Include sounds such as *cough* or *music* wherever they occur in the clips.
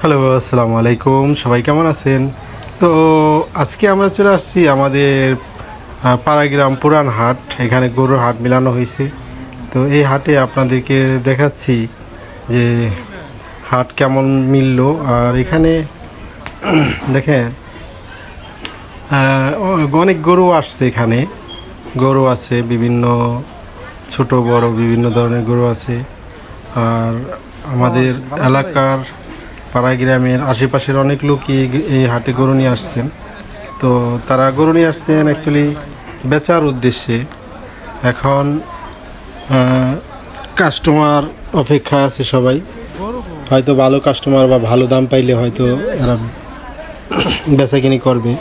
Hello আসসালামু আলাইকুম সবাই কেমন আছেন? তো আজকে আমরা চলে আসছি আমাদের পাড়াগ্রাম পুরান হাট এখানে গরুর হাট মেলানো হয়েছে। তো এই হাটে আপনাদেরকে দেখাচ্ছি যে হাট কেমন মিলল। আর এখানে *clears throat* দেখেন অনেক গরু আসছে এখানে। গরু আছে বিভিন্ন ছোট বড় বিভিন্ন ধরনের গরু আছে। আর আমাদের এলাকার পাড়া গ্রামের আশেপাশের অনেক লোকই এই- হাটে গরু নিয়ে আসছেন। তো তারা গরু নিয়ে আসছেন অ্যাকচুয়ালি বেচার উদ্দেশ্যে। এখন কাস্টমার অপেক্ষা আছে সবাই। হয়তো ভালো কাস্টমার বা ভালো দাম পাইলে হয়তো এরা বেচাকিনি করবে।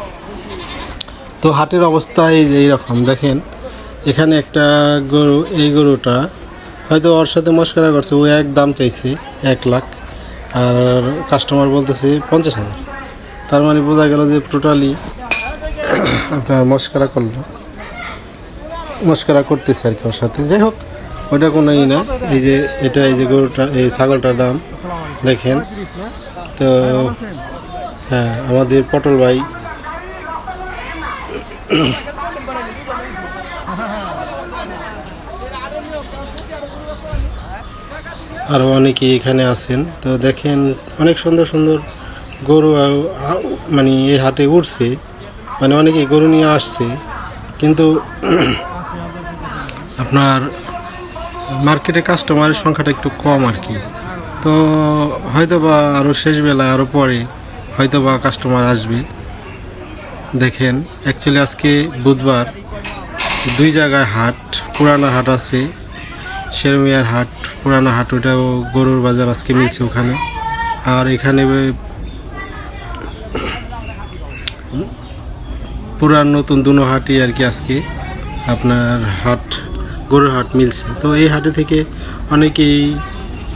তো হাটের অবস্থা এই যে এইরকম, দেখেন। এখানে একটা গরু, এই গরুটা হয়তো ওর সাথে মস্করা করছে, ও এক দাম চাইছে, এক লাখ। আর কাস্টমার বলতেছে পঞ্চাশ হাজার। তার মানে বোঝা গেল যে টোটালি আপনার মস্করা করল। মস্করা করতেছে আর কি ওর সাথে। যাই হোক ওটা কোনো ই না। এই যে এটা, এই যে গরুটা, এই ছাগলটার দাম দেখেন। তো হ্যাঁ আমাদের পটল ভাই আরও অনেকে এখানে আছেন। তো দেখেন, অনেক সুন্দর সুন্দর গরু মানে এই হাটে উঠছে। মানে অনেকে গরু নিয়ে আসছে। কিন্তু *clears throat* আপনার মার্কেটে কাস্টমারের সংখ্যাটা একটু কম আর কি তো হয়তো বা আরও শেষ বেলায় আরও পরে হয়তো বা কাস্টমার আসবে। দেখেন অ্যাকচুয়ালি আজকে বুধবার দুই জায়গায় হাট, পুরানা হাট আছে। শেরমিয়ার হাট, পুরানো হাট, ওটাও গরুর বাজার আজকে মিলছে ওখানে। আর এখানে পুরান নতুন দুনো হাটই আর কি আজকে আপনার হাট, গরুর হাট মিলছে। তো এই হাটে থেকে অনেকেই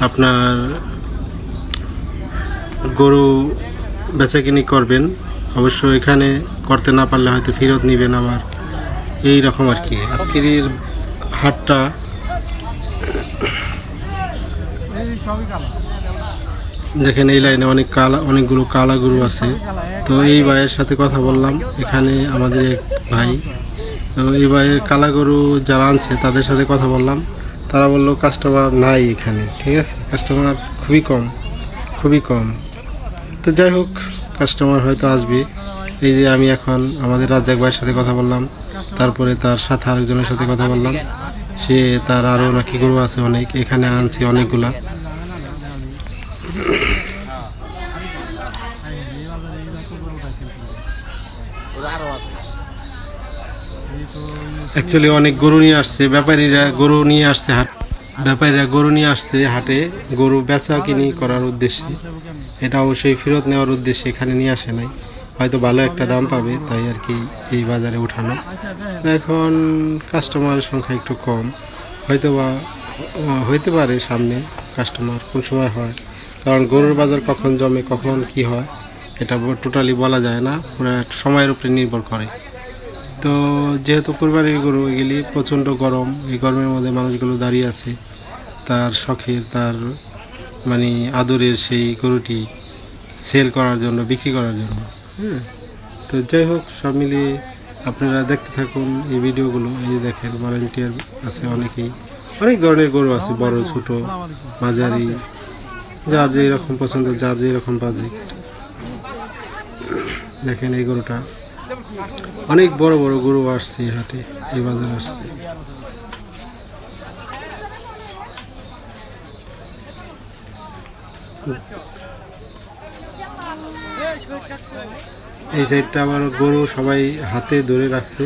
আপনার গরু বেচাকিনি করবেন। অবশ্য এখানে করতে না পারলে হয়তো ফেরত নেবেন আবার। এই রকম আর কি। আজকের হাটটা দেখেন এই লাইনে অনেক কালা, অনেকগুলো কালা গরু আছে। তো এই ভাইয়ের সাথে কথা বললাম। এখানে আমাদের এক ভাই। তো এই ভাইয়ের কালা গরু যারা আনছে, তাদের সাথে কথা বললাম। তারা বলল কাস্টমার নাই এখানে। ঠিক আছে? কাস্টমার খুবই কম খুবই কম। তো যাই হোক কাস্টমার হয়তো আসবে। এই যে আমি এখন আমাদের রাজ্জাক ভাইয়ের সাথে কথা বললাম। তারপরে তার সাথে আরেকজনের সাথে কথা বললাম। সে, তার আরও নাকি গরু আছে অনেক, এখানে আনছে অনেকগুলা। অ্যাকচুয়ালি অনেক গরু নিয়ে আসছে, ব্যাপারীরা গরু নিয়ে আসছে হাট, ব্যাপারীরা গরু নিয়ে আসছে হাটে, গরু বেচা কিনি করার উদ্দেশ্যে। এটা অবশ্যই ফেরত নেওয়ার উদ্দেশ্যে এখানে নিয়ে আসে নাই। হয়তো ভালো একটা দাম পাবে, তাই আর কি এই বাজারে উঠানো। এখন কাস্টমারের সংখ্যা একটু কম। হয়তো বা হইতে পারে সামনে কাস্টমার কোন সময় হয়। কারণ গরুর বাজার কখন জমে, কখন কি হয়, এটা টোটালি বলা যায় না। পুরো সময়ের উপরে নির্ভর করে। তো যেহেতু কোরবানির গরু, এগুলি প্রচণ্ড গরম, এই গরমের মধ্যে মানুষগুলো দাঁড়িয়ে আছে, তার শখের, তার মানে আদরের সেই গরুটি সেল করার জন্য, বিক্রি করার জন্য। হ্যাঁ তো যাই হোক সব মিলিয়ে আপনারা দেখতে থাকুন এই ভিডিওগুলো। এই দেখেন ভলেন্টিয়ার আছে অনেকেই। অনেক ধরনের গরু আছে বড় ছোট মাঝারি যার যে রকম পছন্দ যার যে রকম বাজেট দেখেন এই গরুটা। অনেক বড় বড় গরু আসছে এই হাটে এই বাজারে আসছে। এই সাইডটা আবার গরু সবাই হাতে ধরে রাখছে।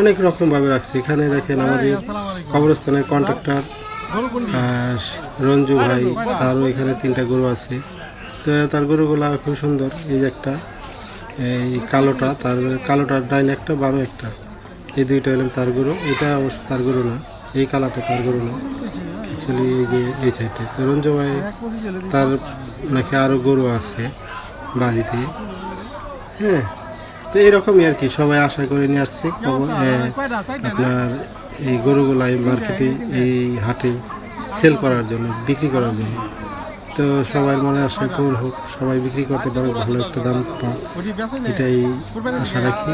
অনেক রকমভাবে রাখছে। এখানে দেখেন আমাদের কবরস্থানের কন্ট্রাক্টর রঞ্জু ভাই, তারও এখানে তিনটা গরু আছে। তো তার গরুগুলো খুব সুন্দর। এই যে একটা, এই কালোটা, তার কালোটার ডাইন একটা, বামে একটা। এই দুইটা হলেন তার গরু। এটা অবশ্য তার গরু না। এই কালারটা তার গরু না। অ্যাকচুয়ালি এই যে, এই সাইডে তো রঞ্জু ভাই, তার নাকি আরও গরু আছে বাড়িতে। হ্যাঁ তো এরকমই আর কি, সবাই আশা করে নিয়ে আসছে। আপনার এই গরুগুলা এই মার্কেটে এই হাটে সেল করার জন্য, বিক্রি করার জন্য। তো সবাই মনে আশা পূরণ হোক, সবাই বিক্রি করতে পারে, ভালো একটা দাম পাক। এটাই আশা রাখি।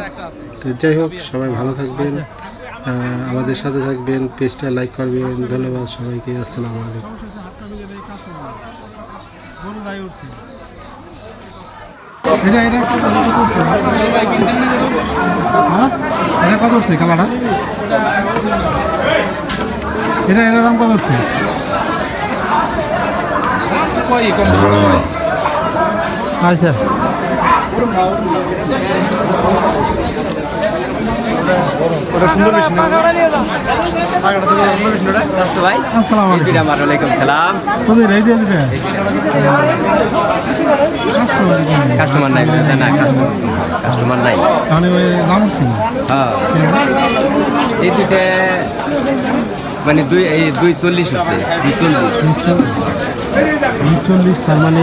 তো যাই হোক, সবাই ভালো থাকবেন। আমাদের সাথে থাকবেন পেজটা লাইক করবেন ধন্যবাদ সবাইকে আসসালামু আলাইকুম। এটা এটা কত উঠছে? হ্যাঁ এটা এটা এটা দাম কত উঠছে? আচ্ছা ওটা সুন্দর বেশি না টাকাটা তো সুন্দর বেশি ওটা স্বাস্থ্য ভাই আসসালামু আলাইকুম দিলাম ওয়ালাইকুম সালাম তোদের এই দিয়ে দিবে কাস্টমার নাই না কাস্টমার নাই। হ্যাঁ। এই দুইটা মানে দুই এই দুই চল্লিশ হচ্ছে দুই চল্লিশ। চল্লিশ তার মানে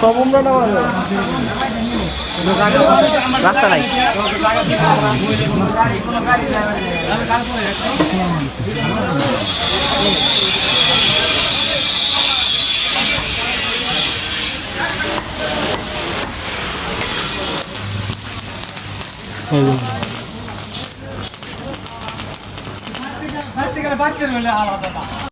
সব উমরা না রাস্তা নাই বাচ্চা আলাদা